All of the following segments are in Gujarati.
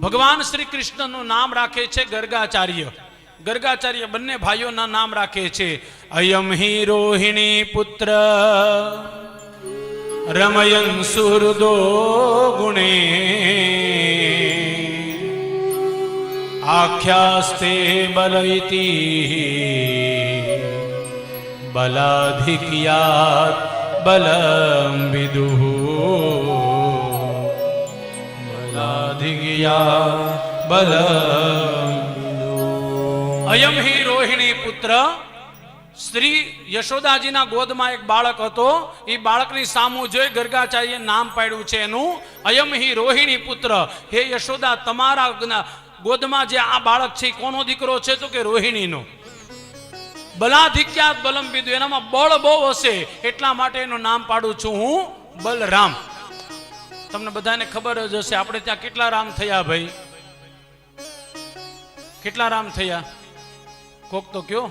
ભગવાન શ્રી કૃષ્ણનું નામ રાખે છે ગર્ગાચાર્ય. ગર્ગાચાર્ય બંને ભાઈઓના નામ રાખે છે. અયમ હિ રોહિણી પુત્ર. રમયન સુરદો ગુણે. આખ્યાસ્તે બલયતી. બલાધિક્યાત બલમ વિદુઃ બલમ અયમ હિ રોહિણી પુત્ર શ્રી યશોદાજીના ગોદમાં એક બાળક હતો. એ બાળકની સામું જોઈ ગર્ગાચાર્ય નામ પાડ્યું છે એનું. અયમ હિ રોહિણી પુત્ર, હે યશોદા, તમારા ગોદમાં જે આ બાળક છે કોનો દીકરો છે તો કે રોહિણીનો? બલાધિક્યાત બલમ બીધું એનામાં બળ બહુ હશે, એટલા માટે એનું નામ પાડું છું હું બલરામ. તમને બધાને ખબર જ હશે, આપણે ત્યાં કેટલા રામ થયા ભાઈ? કેટલા રામ થયા? કોક તો કયો?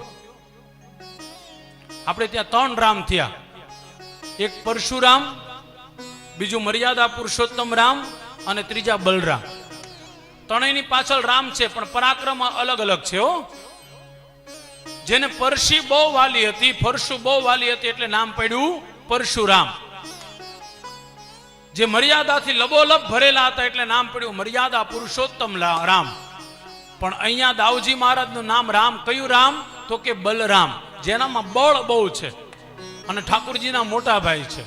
આપણે ત્યાં ત્રણ રામ થયા. એક પરશુરામ, બીજું મર્યાદા પુરુષોત્તમ રામ અને ત્રીજા બલરામ. ત્રણેયની પાછળ રામ છે, પણ પરાક્રમ અલગ અલગ છે, હો. જેને પરશી બહુ વાલી હતી પરશુ બહુ વાલી હતી એટલે નામ પડ્યું પરશુરામ. જે મર્યાદાથી લબોલબ ભરેલા હતા એટલે નામ પડ્યું મર્યાદા પુરુષોત્તમ રામ. પણ અહીંયા દાઉજી મહારાજનું નામ રામ કયું રામ? તો કે બલરામ. જેનામાં બળ બહુ છે અને ઠાકુરજીના મોટા ભાઈ છે.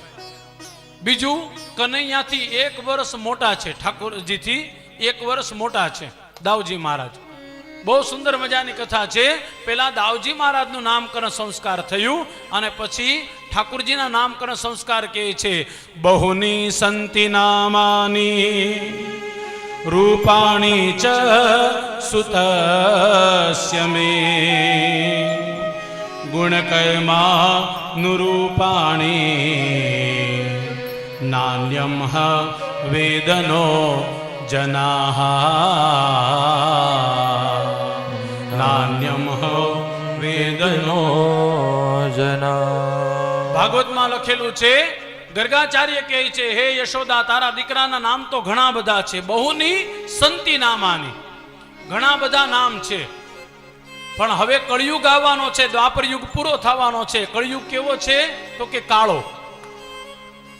બીજું, કનૈયાથી એક વર્ષ મોટા છે. ઠાકોરજીથી એક વર્ષ મોટા છે દાવજી મહારાજ. બહુ સુંદર મજાની કથા છે. પેલા દાવજી મહારાજનું નામકરણ સંસ્કાર થયું અને પછી ઠાકુરજીના નામકરણ સંસ્કાર કહે છે? બહુની સંતિ નામાની રૂપાણી ચ સુતસ્ય મે. ગુણકર્મા નુરૂપાણી નાન્યમ વેદનો જના નાન્યમ વેદનો જના ભાગવતમાં લખેલું છે, ગર્ગાચાર્ય કહે છે, હે યશોદા, તારા દીકરાના નામ તો ઘણા બધા છે, બહુની સંતિ નામાની. ઘણા બધા નામ છે. પણ હવે કળિયુગ આવવાનો છે દ્વાપર યુગ પૂરો થવાનો છે. કળિયુગ કેવો છે? તો કે કાળો.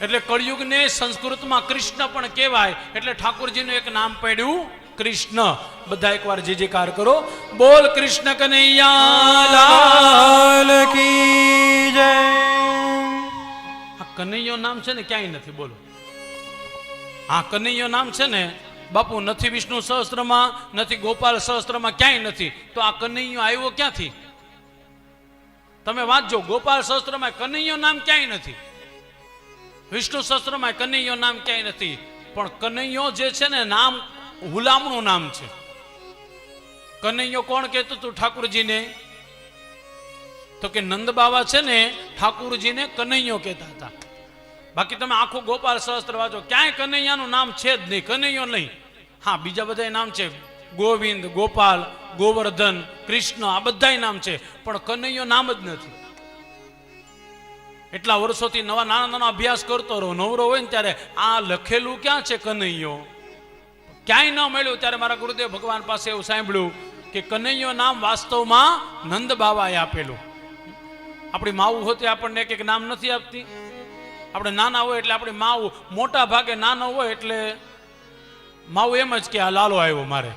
એટલે કળિયુગને સંસ્કૃતમાં કૃષ્ણ પણ કહેવાય. એટલે ઠાકોરજીનું એક નામ પડ્યું, કૃષ્ણ. બધા એકવાર જે જેકાર કરો બોલ કૃષ્ણ કનૈયા કનૈયો નામ છે ને ક્યાંય નથી, બોલો. આ કનૈયો નામ છે ને, બાપુ, નથી વિષ્ણુ સહસ્ત્રમાં, નથી ગોપાલ સહસ્ત્રમાં ક્યાંય નથી. તો આ કનૈયો આવ્યો ક્યાંથી? તમે વાંચજો, ગોપાલ સહસ્ત્રમાં કનૈયો નામ ક્યાંય નથી. વિષ્ણુ સહસ્ત્રમાં કનૈયો નામ ક્યાંય નથી. પણ કનૈયો જે છે ને, નામ, હુલામણું નામ છે. કનૈયો કોણ કહેતું હતું ઠાકુરજીને. તો કે નંદ બાવા છે ને, ઠાકુરજીને કનૈયો કહેતા હતા. બાકી તમે આખું ગોપાલ સહસ્ત્ર વાંચો. ક્યાંય કનૈયાનું નામ છે જ નહીં, કનૈયો નહીં. હા, બીજા બધા નામ છે. ગોવિંદ, ગોપાલ, ગોવર્ધન, કૃષ્ણ, આ બધા નામ છે. પણ કનૈયો નામ જ નથી. એટલા વર્ષોથી નવા નાના નાના અભ્યાસ કરતો રહો, નવરો હોય ને ત્યારે આ લખેલું ક્યાં છે કનૈયો? ક્યાંય ન મળ્યું ત્યારે મારા ગુરુદેવ ભગવાન પાસે એવું સાંભળ્યું કે કનૈયો નામ વાસ્તવમાં નંદ બાબાએ આપેલું. આપણી માવું હોતી આપણને એક એક નામ નથી આપતી. આપણે નાના હોય એટલે આપણી માવું મોટા ભાગે નાનો હોય એટલે માવું એમ જ કે, આ લાલો આવ્યો મારે.